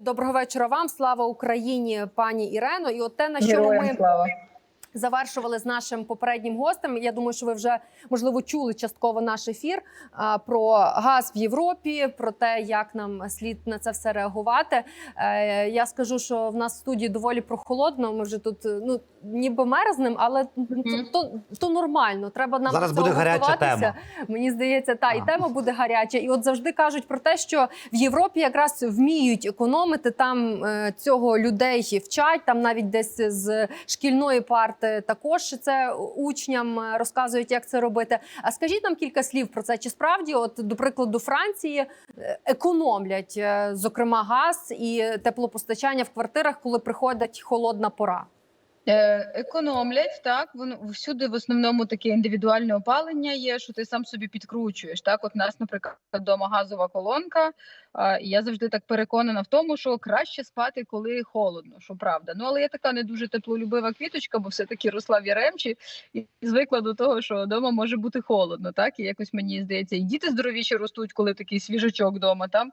Доброго вечора вам. Слава Україні, пані Ірено. І от те, на Героям ми слава. Завершували з нашим попереднім гостем. Я думаю, що ви вже можливо чули частково наш ефір про газ в Європі, про те, як нам слід на це все реагувати. Е, Я скажу, що в нас в студії доволі прохолодно. Ми вже тут е, ну ніби мерзнем, але то, то нормально. Треба нам Зараз буде гаряча тема. Мені здається, та і тема буде гаряча. І от завжди кажуть про те, що в Європі якраз вміють економити. Там е, цього людей вчать. Там навіть десь з шкільної парти також це учням е, розказують, як це робити. А скажіть нам кілька слів про це. Чи справді, от до прикладу, Франції е, економлять, е, зокрема, газ і теплопостачання в квартирах, коли приходить холодна пора? Е, Економлять так. Воно всюди в основному таке індивідуальне опалення є, що ти сам собі підкручуєш. Так, от у нас, наприклад, вдома газова колонка. Я завжди так переконана в тому, що краще спати, коли холодно, що правда. Ну але я така не дуже теплолюбива квіточка, бо все таки росла в Яремчі і звикла до того, що вдома може бути холодно. Так і якось мені здається, і діти здоровіші ростуть, коли такий свіжачок вдома. Там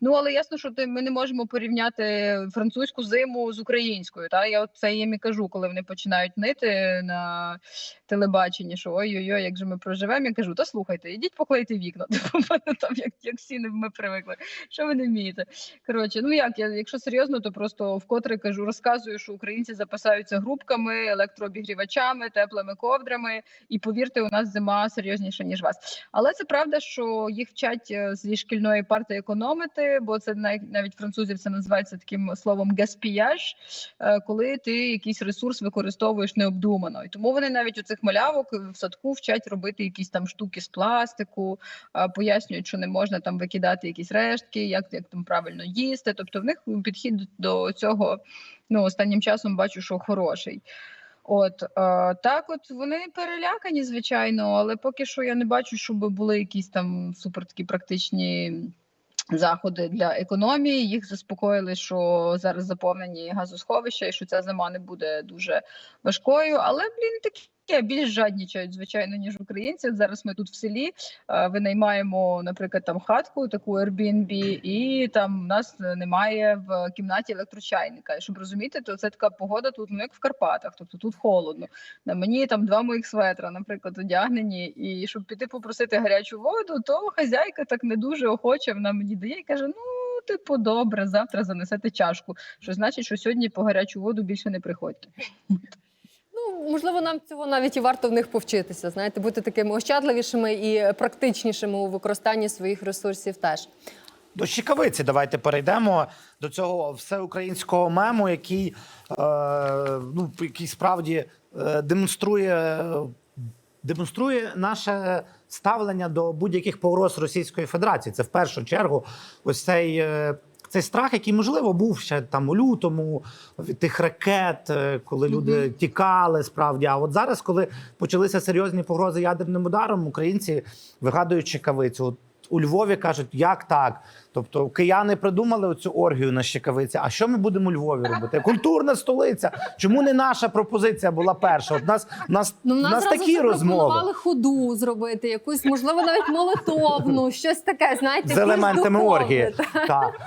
Ну але ясно, що ти- ми не можемо порівняти французьку зиму з українською. Та я це їм і кажу, коли вони починають нити на телебаченні, що ой-ой-ой, як же ми проживемо. Я кажу, та слухайте, ідіть поклейте вікна. Там як, як всі не- ми привикли. Що ви не вмієте? Коротше, ну як я, якщо серйозно, то просто вкотре кажу, розказую, що українці запасаються грубками, електрообігрівачами, теплими ковдрами. І повірте, у нас зима серйозніша ніж вас. Але це правда, що їх вчать е, зі шкільної парти економити, бо це навіть французів це називається таким словом гаспіяж, е, коли ти якийсь ресурс використовуєш необдумано. І тому вони навіть у цих малявок в садку вчать робити якісь там штуки з пластику, е, пояснюють, що не можна там викидати якісь рештки, як, як там правильно їсти. Тобто в них підхід до цього ну останнім часом бачу, що хороший. От е, так, от вони перелякані, звичайно, але поки що я не бачу, щоб були якісь там супер такі практичні заходи для економії. Їх заспокоїли, що зараз заповнені газосховища і що ця зима не буде дуже важкою. Але блін, такі більш жаднічають, звичайно, ніж українці. От зараз ми тут в селі винаймаємо, наприклад, там хатку, таку Airbnb, і там у нас немає в кімнаті електрочайника. І щоб розуміти, то це така погода тут, ну як в Карпатах, тобто тут холодно. На мені там два моїх светра, наприклад, одягнені. І щоб піти попросити гарячу воду, то хазяйка так не дуже охоче вона мені дає і каже: ну. Типу, добре, завтра занесете чашку. Що значить, що сьогодні по гарячу воду більше не приходьте. Можливо, нам цього навіть і варто в них повчитися. Знаєте, бути такими ощадливішими і практичнішими у використанні своїх ресурсів теж. До щекавиці давайте перейдемо до цього всеукраїнського мему, який, е, ну, який справді е, демонструє, демонструє наше ставлення до будь-яких погроз Російської Федерації. Це в першу чергу ось цей. е, Цей страх, який можливо був ще там у лютому від тих ракет, е, коли люди тікали справді. А от зараз, коли почалися серйозні погрози ядерним ударом, українці вигадують чекавицю. От у Львові кажуть, як так? Тобто кияни придумали цю оргію на щекавиці. А що ми будемо у Львові робити? Культурна столиця. Чому не наша пропозиція була перша? От нас, нас, Ну, нас, нас такі розмови ходу зробити, якусь, можливо, навіть молитовну, щось таке, знаєте, з елементами духовне. оргії. Так.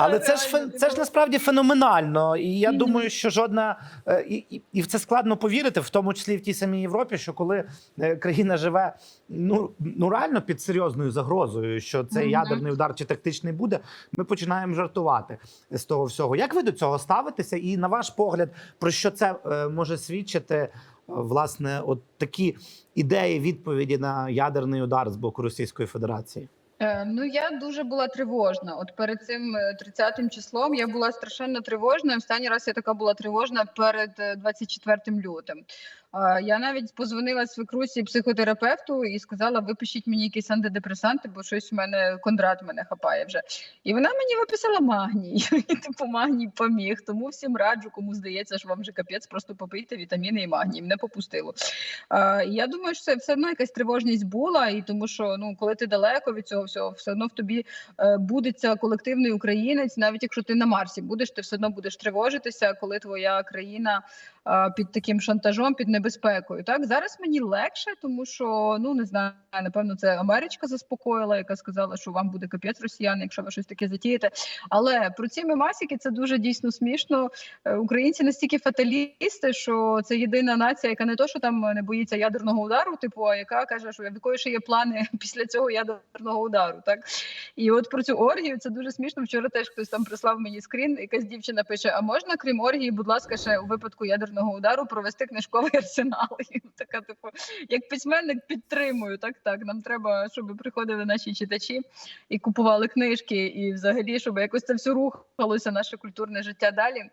Але це ж фен- це ж насправді феноменально. І я думаю, що жодна е, і, і, і в це складно повірити, в тому числі в тій самій Європі, що коли е, країна живе ну, ну реально під серйозною загрозою, що цей ядерний удар чи тактичний буде, ми починаємо жартувати з того всього. Як ви до цього ставитеся? І на ваш погляд, про що це е, може свідчити? Власне, от такі ідеї відповіді на ядерний удар з боку Російської Федерації. Е, Ну я дуже була тривожна. От перед цим е, 30 числом я була страшенно тривожна. Останній раз я така була тривожна перед е, 24 лютим. Е, Я навіть позвонила свекрусі психотерапевту і сказала: випишіть мені якісь антидепресанти, бо щось в мене кондрат мене хапає вже. І вона мені виписала магній. І типу магній поміг. Тому всім раджу, кому здається, що вам вже капець, просто попийте вітаміни і магній. Мене попустило. Е, Я думаю, що це все одно якась тривожність була, і тому що ну, коли ти далеко від цього всього, все одно в тобі е, будеться колективний українець, навіть якщо ти на Марсі будеш, ти все одно будеш тривожитися, коли твоя країна під таким шантажом, під небезпекою. Так зараз мені легше, тому що ну не знаю, напевно, це Америчка заспокоїла, яка сказала, що вам буде капець росіяни, якщо ви щось таке затієте. Але про ці мемасики це дуже дійсно смішно. Е, Українці настільки фаталісти, що це єдина нація, яка не то, що там не боїться ядерного удару, типу, а яка каже, що якої ще є плани після цього ядерного удару. Так і от про цю оргію це дуже смішно. Вчора теж хтось там прислав мені скрін. Якась дівчина пише: А можна, крім оргії, будь ласка, ще у випадку ядерного удару провести книжковий арсенал? Така, типу, як письменник підтримую. Так, так. Нам треба, щоб приходили наші читачі і купували книжки, і взагалі, щоб якось це все рухалося, наше культурне життя далі.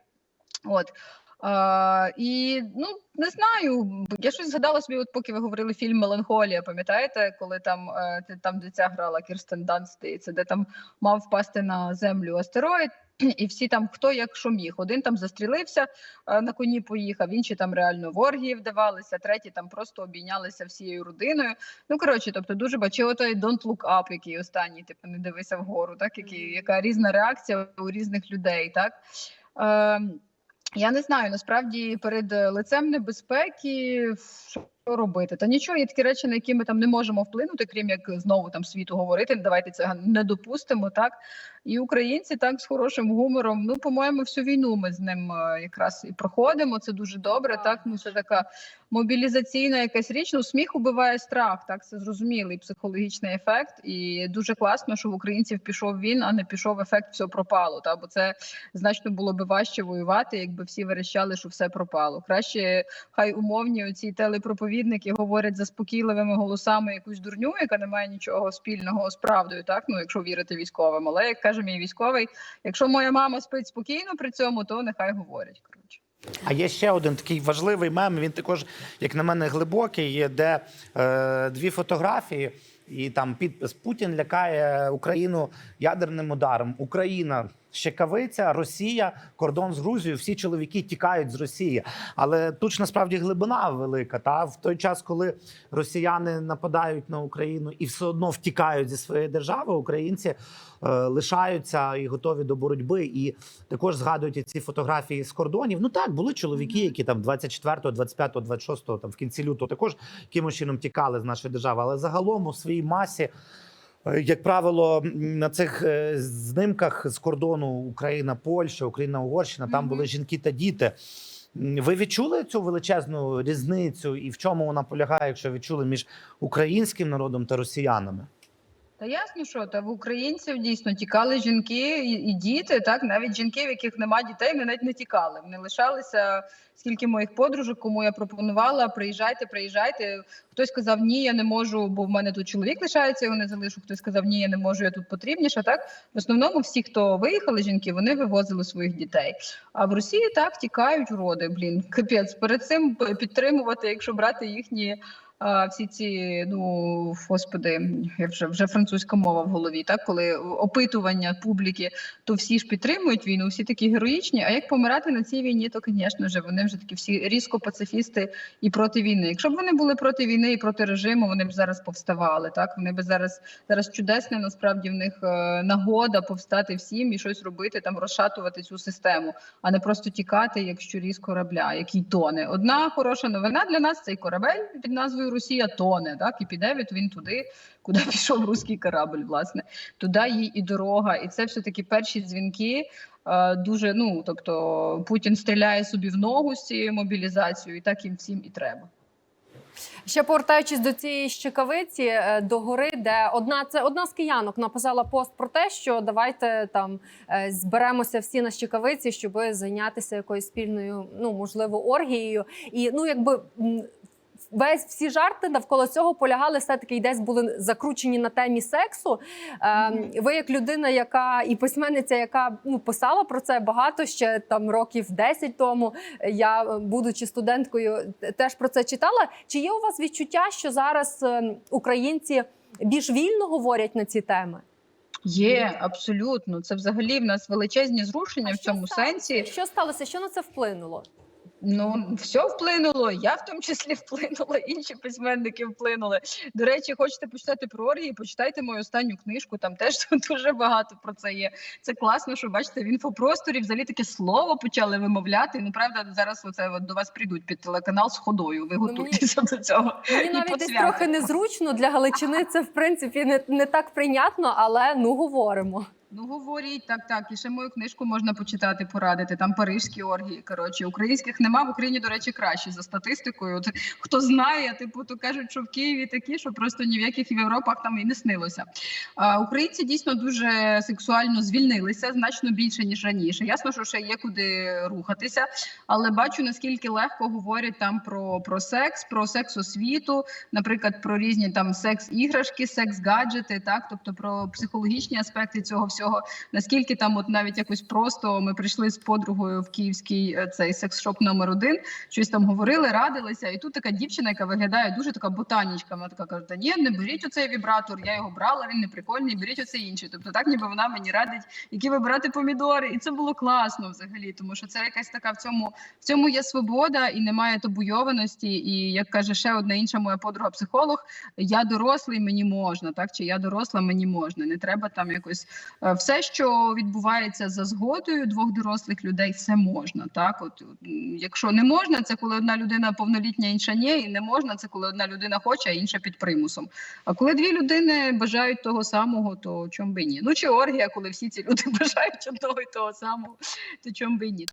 От. А, і ну не знаю. Я щось згадала собі, от поки ви говорили фільм Меланхолія. Пам'ятаєте, коли там е, там де ця грала Кірстен Данст, здається, де там мав впасти на землю астероїд, і всі там хто як що міг. Один там застрілився е, на коні, поїхав, інші там реально в оргії вдавалися, треті там просто обійнялися всією родиною. Ну коротше, тобто дуже бачи, отой Don't Look Up, який останній, типу, не дивися вгору, так який яка різна реакція у різних людей, так. Ем, я не знаю, насправді перед е, лицем небезпеки що робити. Та нічого, є такі речі, на які ми там не можемо вплинути, крім як знову там світу говорити. Давайте це не допустимо. Так і українці так з хорошим гумором. Ну, по-моєму, всю війну ми з ним е, якраз і проходимо. Це дуже добре. Так, ну це така мобілізаційна якась річ. Ну, сміх убиває страх. Так, це зрозумілий психологічний ефект, і дуже класно, що в українців пішов він, а не пішов ефект все пропало. Та бо це значно було би важче воювати, якби всі верещали, що все пропало. Краще хай умовні оці телепроповідники говорять заспокійливими голосами якусь дурню, яка не має нічого спільного з правдою. Так, ну якщо вірити військовим. Але як каже мій військовий, якщо моя мама спить спокійно при цьому, то нехай говорять. Коротше. А є ще один такий важливий мем. Він також, як на мене, глибокий. Є де е, дві фотографії, і там підпис Путін лякає Україну ядерним ударом. Україна щекавиця, Росія, кордон з Грузією. Всі чоловіки тікають з Росії. Але тут ж насправді глибина велика. Та в той час, коли росіяни нападають на Україну і все одно втікають зі своєї держави, українці е, лишаються і готові до боротьби. І також згадують ці фотографії з кордонів. Ну так були чоловіки, які там 24, 25, 26, там в кінці лютого також якимось чином тікали з нашої держави. Але загалом у своїй масі. Е, Як правило, на цих е, знимках з кордону Україна, Польща, Україна, Угорщина там були жінки та діти. Ви відчули цю величезну різницю, і в чому вона полягає, якщо відчули між українським народом та росіянами? Та ясно, що та в українців дійсно тікали жінки і, діти. Так навіть жінки, в яких нема дітей, вони навіть не тікали. Вони лишалися. Скільки моїх подружок, кому я пропонувала, приїжджайте, приїжджайте. Хтось сказав, ні, я не можу, бо в мене тут чоловік лишається, його не залишу. Хтось сказав, ні, я не можу, я тут потрібніша. Так в основному всі, хто виїхали, жінки, вони вивозили своїх дітей. А в Росії так тікають уроди. Блін, капець. Перед цим підтримувати, якщо брати їхні всі ці, ну господи, я вже вже французька мова в голові. Так, коли опитування публіки, то всі ж підтримують війну, всі такі героїчні. А як помирати на цій війні, то звісно ж вони вже такі всі різко пацифісти і проти війни. Якщо б вони були проти війни і проти режиму, вони б зараз повставали. Так вони б зараз зараз чудесна насправді в них е, нагода повстати всім і щось робити, там розшатувати цю систему, а не просто тікати, як щурі корабля, який тоне. Одна хороша новина для нас цей корабель під назвою Росія тоне. Так і піде від він туди, куди пішов руський корабль. Власне, туди їй і дорога, і це все таки перші дзвінки. е, Дуже ну тобто Путін стріляє собі в ногу з цією мобілізацією, і так їм всім і треба. Ще повертаючись до цієї щекавиці е, до гори, де одна це одна з киянок написала пост про те, що давайте там е, зберемося всі на щекавиці, щоб зайнятися якоюсь спільною, ну можливо, оргією. І ну якби. Весь всі жарти навколо цього полягали все таки десь були закручені на темі сексу. Е, ви, як людина, яка і письменниця, яка ну писала про це багато ще там років 10 тому. Я, е, будучи студенткою, теж про це читала. Чи є у вас відчуття, що зараз е, українці більш вільно говорять на ці теми? Є абсолютно. Це взагалі в нас величезні зрушення А в цьому сталося? сенсі. Що сталося? Що на це вплинуло? Ну, все вплинуло. Я в тому числі вплинула, інші письменники вплинули. До речі, хочете почитати про оргії, почитайте мою останню книжку. Там теж дуже багато про це є. Це класно, що бачите, в інфопросторі взагалі таке слово почали вимовляти. Ну правда, зараз оце от до вас прийдуть під телеканал з ходою. Ви Ну, мені- готуйтеся до цього. Мені І навіть десь трохи незручно для Галичини. Це в принципі не, не так прийнятно, але ну говоримо. Ну говоріть так, так. І ще мою книжку можна почитати, порадити. Там парижські оргії. Коротше, українських нема в Україні, до речі, краще за статистикою. От хто знає, типу, то кажуть, що в Києві такі, що просто ні в яких Європах там і не снилося. А, українці дійсно дуже сексуально звільнилися значно більше ніж раніше. Ясно, що ще є куди рухатися, але бачу наскільки легко говорять там про, про секс, про секс освіту, наприклад, про різні там секс-іграшки, секс-гаджети, так тобто про психологічні аспекти цього всього. Наскільки там, от навіть якось просто ми прийшли з подругою в київський е, цей секс-шоп номер один, щось там говорили, радилися, і тут така дівчина, яка виглядає дуже така ботанічка. Вона така каже: Та ні, не беріть оцей вібратор, я його брала, він не прикольний, беріть оцей інший. Тобто, так ніби вона мені радить, які вибирати помідори, і це було класно взагалі, тому що це якась така в цьому в цьому є свобода і немає табуйованості. І як каже ще одна інша моя подруга, психолог, я дорослий, мені можна, так чи я доросла, мені можна. Не треба там якось е, все, що відбувається за згодою двох дорослих людей, все можна. Так, от якщо не можна, це коли одна людина повнолітня, інша ні, і не можна, це коли одна людина хоче, а інша під примусом. А коли дві людини бажають того самого, то чом би ні? Ну чи оргія, коли всі ці люди бажають одного і того самого, то чом би ні?